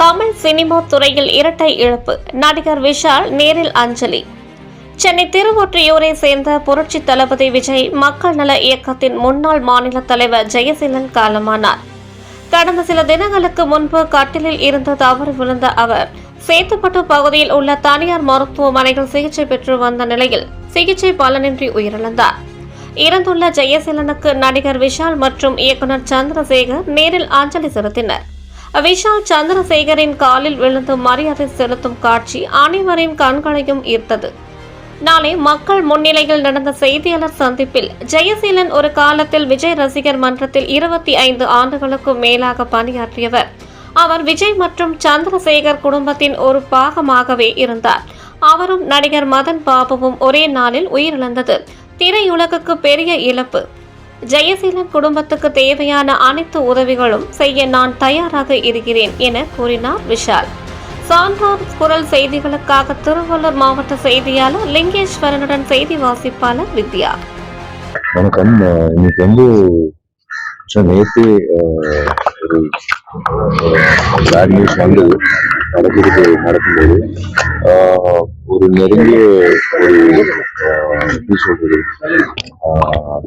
Tamil cinema துறையில் இரட்டை இழப்பு. நடிகர் விஷால் நேரில் அஞ்சலி. சென்னை திருவொற்றியூரை சேர்ந்த புரட்சி தளபதி விஜய் மக்கள் நல இயக்கத்தின் முன்னாள் மாநில தலைவர் ஜெயசீலன் காலமானார். கடந்த சில தினங்களுக்கு முன்பு கட்டிலில் இருந்து தவறி விழுந்த அவர் சேத்துப்பட்டு பகுதியில் உள்ள தனியார் மருத்துவமனையில் சிகிச்சை பெற்று வந்த நிலையில் சிகிச்சை பலனின்றி உயிரிழந்தார். இறந்துள்ள ஜெயசீலனுக்கு நடிகர் விஷால் மற்றும் இயக்குனர் சந்திரசேகர் நேரில் அஞ்சலி செலுத்தினர். விஷால் சந்திரசேகரின் காலில் விழுந்து மரியாதை செலுத்தும் காட்சி அனைவரின் கண்களையும் ஈர்த்தது. நாளை மக்கள் முன்னிலையில் நடந்த செய்தியாளர் சந்திப்பில் ஜெயசீலன் ஒரு காலத்தில் விஜய் ரசிகர் மன்றத்தில் இருபத்தி ஐந்து ஆண்டுகளுக்கும் மேலாக பணியாற்றியவர். அவர் விஜய் மற்றும் சந்திரசேகர் குடும்பத்தின் ஒரு பாகமாகவே இருந்தார். அவரும் நடிகர் மதன் பாபுவும் ஒரே நாளில் உயிரிழந்தது. திரையுலகுக்கு பெரிய இழப்பு. ஜெயசீலன் குடும்பத்துக்கு தேவையான அனைத்து உதவிகளும் செய்ய நான் தயாராக இருக்கிறேன் என கூறினார் விஷால். சான்றார் குரல் செய்திகளுக்காக திருவள்ளூர் மாவட்ட செய்தியாளர் லிங்கேஸ்வரனுடன் செய்தி வாசிப்பாளர் வித்யா. வணக்கம். இன்னைக்கு வந்து நேற்று ஒரு பேட் நியூஸ் வந்து நடக்கிறது நடக்கும்போது. ஒரு நெருங்கிய ஒரு எப்படி சொல்றது?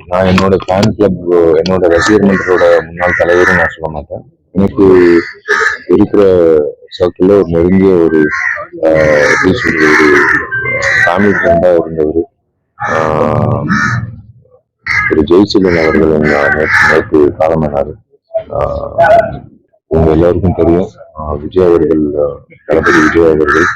நான் என்னோட ஃபேன் கிளப் என்னோட ரசிகர் மன்றத்தோட முன்னாள் தலைவரும் நான் சொல்ல மாட்டேன். எனக்கு இருக்கிற சர்க்கிளில் ஒரு நெருங்கிய ஒரு எப்படி சொல்றது ஒரு ஃபேமிலி ஃப்ரெண்டாக இருந்தவர் ஒரு திரு அவர்கள் நேற்று காலமானார். உங்க எல்லாருக்கும் தெரியும் விஜய் அவர்கள் தளபதி விஜய் அவர்கள்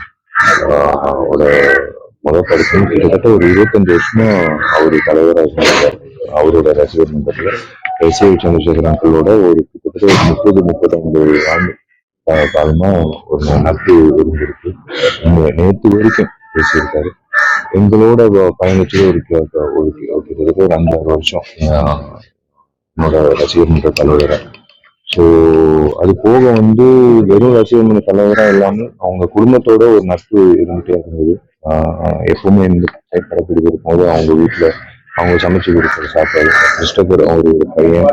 ஆஹ் முதல் பரிசு கிட்டத்தட்ட ஒரு இருபத்தஞ்சு வருஷமா அவரு தலைவராக இருந்தார். அவரோட ரசிகர் மன்றத்தில் எஸ் ஏ சந்திரசேகர் அங்கிளோட ஒரு கிட்டத்தட்ட ஒரு முப்பது முப்பத்தைந்து ஆண்டு காலமா ஒரு நட்பு இருந்திருக்கு. நேற்று வரைக்கும் பேசியிருக்காரு. எங்களோட வ- பயணிச்சது ஒரு ஒரு கிட்டத்தட்ட ஒரு அஞ்சாறு வருஷம் என்னோட ரசிகர் மன்ற தலைவராக ஸோ அது போக வந்து வெறும் ரசிகர் தலைவராக இல்லாமல் அவங்க குடும்பத்தோட ஒரு நட்பு இருந்துகிட்டே இருந்தது. எப்பவுமே இந்த சைட் படப்பிடிப்பு இருக்கும்போது அவங்க வீட்டில் அவங்க சமைச்சு கொடுக்குற சாப்பாடு கிறிஸ்டபர் ஒரு பையன்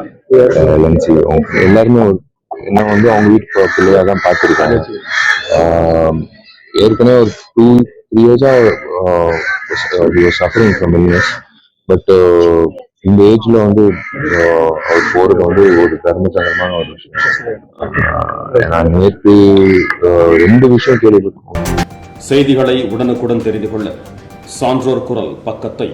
ஆஹ் லன்சி அவங்க எல்லாருமே நான் வந்து அவங்க வீட்டு பிள்ளையாக தான் பார்த்துருக்காங்க. ஏற்கனவே ஒரு டூ த்ரீ இயர்ஸாக சஃபரிங் ஃப்ரம் இல்னஸ் பட் இந்த ஏஜ்ல வந்து அவர் போறது வந்து ஒரு தர்மசங்கரமான ஒரு விஷயம். ஆஹ் நான் நேற்று ஆஹ் ரெண்டு விஷயம் கேள்விப்பட்டோம் செய்திகளை உடனுக்குடன் தெரிந்து கொள்ள சான்றோர் குரல் பக்கத்தை